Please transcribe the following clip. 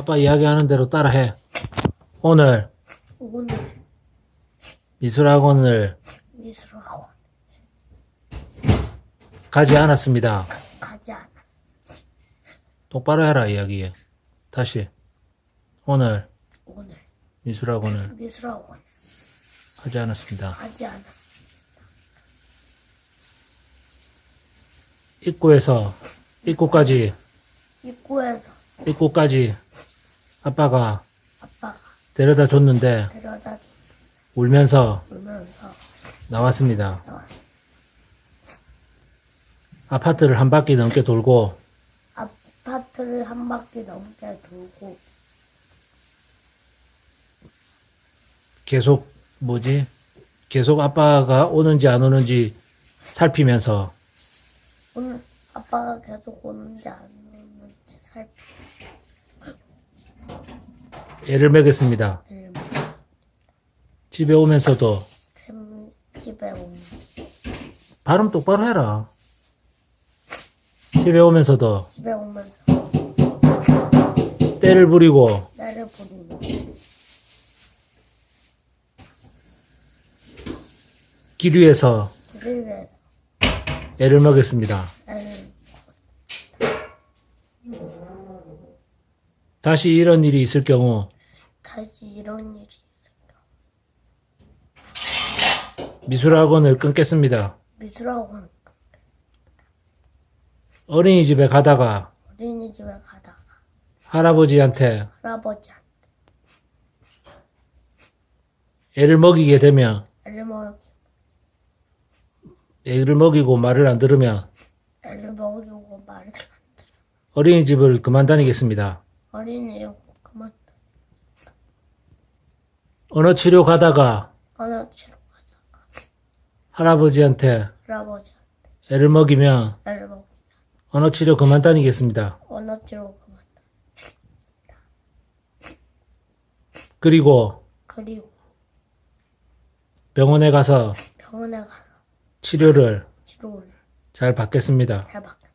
아빠 이야기하는 대로 따라해. 오늘 오늘 미술학원을 미술학원 가지 않았습니다. 가지 않아. 똑바로 해라 이야기. 다시. 오늘 오늘 미술학원을 미술학원 하지 않았습니다. 가지 않아. 입구에서 입구까지 입구에서 입구까지 아빠가 아빠가 데려다 줬는데 데려다 울면서 주면서 나왔습니다. 나왔어. 아파트를 한 바퀴 넘게 돌고 아파트를 한 바퀴 넘게 돌고 계속 뭐지? 계속 아빠가 오는지 안 오는지 살피면서 오늘 아빠가 계속 오는지 안 오는지 살피를 애를 먹였습니다. 집에 오면서도. 샘 집에 오는 발음 똑바로 해라. 집에 오면서도. 집에 오면서. 때를 부리고. 나를 부르는 길 위에서 길을 위해서. 애를 먹였습니다. 나를 다시 이런 일이 있을 경우 다시 이런 일이 있을까 미술학원을 끊겠습니다. 미술학원 어린이집에 가다가 어린이집에 가다가 할아버지한테 할아버지한테 애를 먹이게 되면 애를 먹 애를 먹이고 말을 안 들으면 애를 먹이고 말을 어린이집을 그만 다니겠습니다. 어린이 그만 언어 치료 가다가 언어 치러 가다가 할아버지한테 할아버지 애를 먹이면 애를 먹 언어 치료 그만 다니겠습니다. 언어 치러 그만 그리고 그리고 병원에 가서 병원에 가서 치료를 치료를 잘 받겠습니다. 잘 받겠습니다.